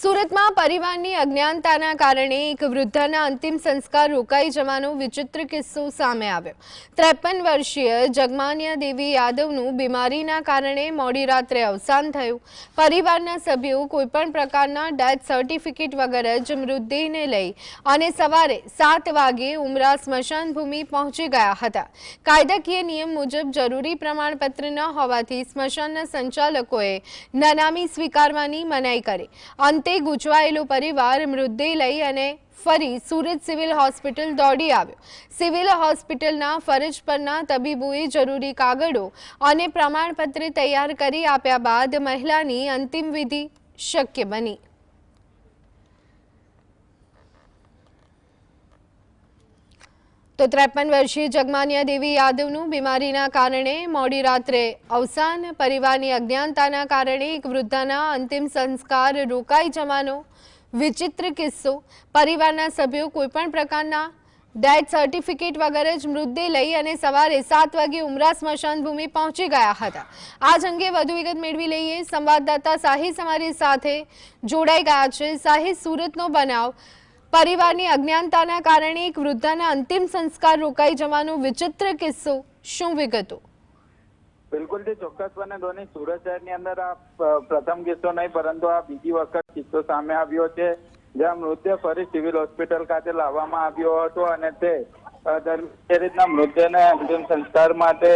સુરતમાં પરિવારની અજ્ઞાનતાના કારણે એક વૃદ્ધાના અંતિમ સંસ્કાર રોકાઈ જવાનો વિચિત્ર કિસ્સો સામે આવ્યો. ત્રેપન વર્ષીય જગમાન્યા દેવી યાદવનું બીમારીના કારણે મોડી રાત્રે અવસાન થયું. પરિવારના સભ્યો કોઈપણ પ્રકારના ડેથ સર્ટિફિકેટ વગર જ મૃતદેહને લઈ અને સવારે સાત વાગે ઉમરા સ્મશાન ભૂમિ પહોંચી ગયા હતા. કાયદાકીય નિયમ મુજબ જરૂરી પ્રમાણપત્ર ન હોવાથી સ્મશાનના સંચાલકોએ નનામી સ્વીકારવાની મનાઈ કરી. અંતે ગૂંચવાયેલો પરિવાર મૃતદેહ લઈ અને ફરી સુરત સિવિલ હોસ્પિટલ દોડી આવ્યો. સિવિલ હોસ્પિટલના ફરજ પરના તબીબોએ જરૂરી કાગળો અને પ્રમાણપત્ર તૈયાર કરી આપ્યા બાદ મહિલાની અંતિમ વિધિ શક્ય બની. તો ત્રેપન વર્ષીય જગમાન્યા દેવી યાદવનું બીમારીના કારણે મોડી રાત્રે અવસાન. પરિવારની અજ્ઞાનતાના કારણે એક વૃદ્ધાના અંતિમ સંસ્કાર રોકાઈ જવાનો વિચિત્ર કિસ્સો. પરિવારના સભ્યો કોઈપણ પ્રકારના ડેથ સર્ટિફિકેટ વગર જ મૃતદેહ લઈ અને સવારે સાત વાગે ઉમરા સ્મશાન ભૂમિ પહોંચી ગયા હતા. આજ અંગે વધુ વિગત મેળવી લઈએ. સંવાદદાતા સાહિસ અમારી સાથે જોડાઈ ગયા છે. સાહિસ સુરતનો બનાવ. પરિવારની અજ્ઞાનતાના કારણે એક વૃદ્ધાના અંતિમ સંસ્કાર રોકાઈ જવાનો વિચિત્ર કિસ્સો શું વિગતો? બિલકુલ તે ચોક્કસપણે ધોની, સુરત શહેરની અંદર આ પ્રથમ કિસ્સો નહીં, પરંતુ આ બીજી વખત કિસ્સો સામે આવ્યો છે, જ્યાં મૃતદેહ ફરી સિવિલ હોસ્પિટલ ખાતે લાવવામાં આવ્યો હતો અને તે જે રીતના મૃતદેહને અંતિમ સંસ્કાર માટે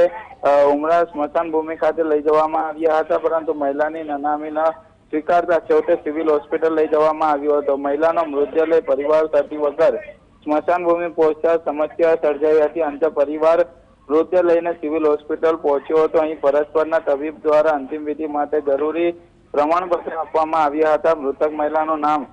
ઉમરા સ્મશાન ભૂમિ ખાતે લઈ જવામાં આવ્યા હતા, પરંતુ મહિલાની નનામી ન સ્વીકારતા છેવટે સિવિલ હોસ્પિટલ લઈ જવામાં આવ્યો હતો. મહિલાનો મૃતદેહ પરિવાર સાથી વગર સ્મશાન ભૂમિ પહોંચતા સમસ્યા સર્જાઈ હતી. અંતે પરિવાર મૃતદેહ લઈને સિવિલ હોસ્પિટલ પહોંચ્યો હતો. અહીં પરસ્પરના તબીબ દ્વારા અંતિમ વિધિ માટે જરૂરી પ્રમાણપત્ર આપવામાં આવ્યા હતા. મૃતક મહિલાનું નામ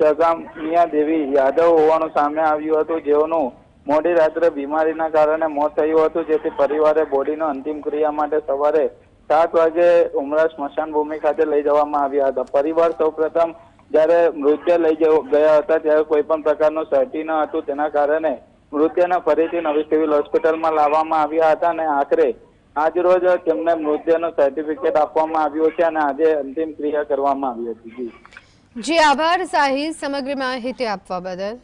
જગામિયા દેવી યાદવ હોવાનું સામે આવ્યું હતું. જેઓનું મોડી રાત્રે બીમારીના કારણે મોત થયું હતું. જેથી પરિવારે બોડીનો અંતિમ ક્રિયા માટે સવારે સાત વાગે ઉમરા સ્મશાન ભૂમિ ખાતે લઈ જવામાં આવ્યા હતા. પરિવાર સૌપ્રથમ જ્યારે મૃત્યુ લઈ ગયા હતા, ત્યારે કોઈ પણ પ્રકારનું સર્ટી ન હતું. તેના કારણે મૃત્યુને ફરીથી નવી સિવિલ હોસ્પિટલમાં લાવવામાં આવ્યા હતા અને આખરે આજ રોજ તેમને મૃત્યુનું સર્ટિફિકેટ આપવામાં આવ્યું છે અને આજે અંતિમ ક્રિયા કરવામાં આવી હતી. જી. આભાર સાહિસ સમગ્ર માહિતી આપવા બદલ.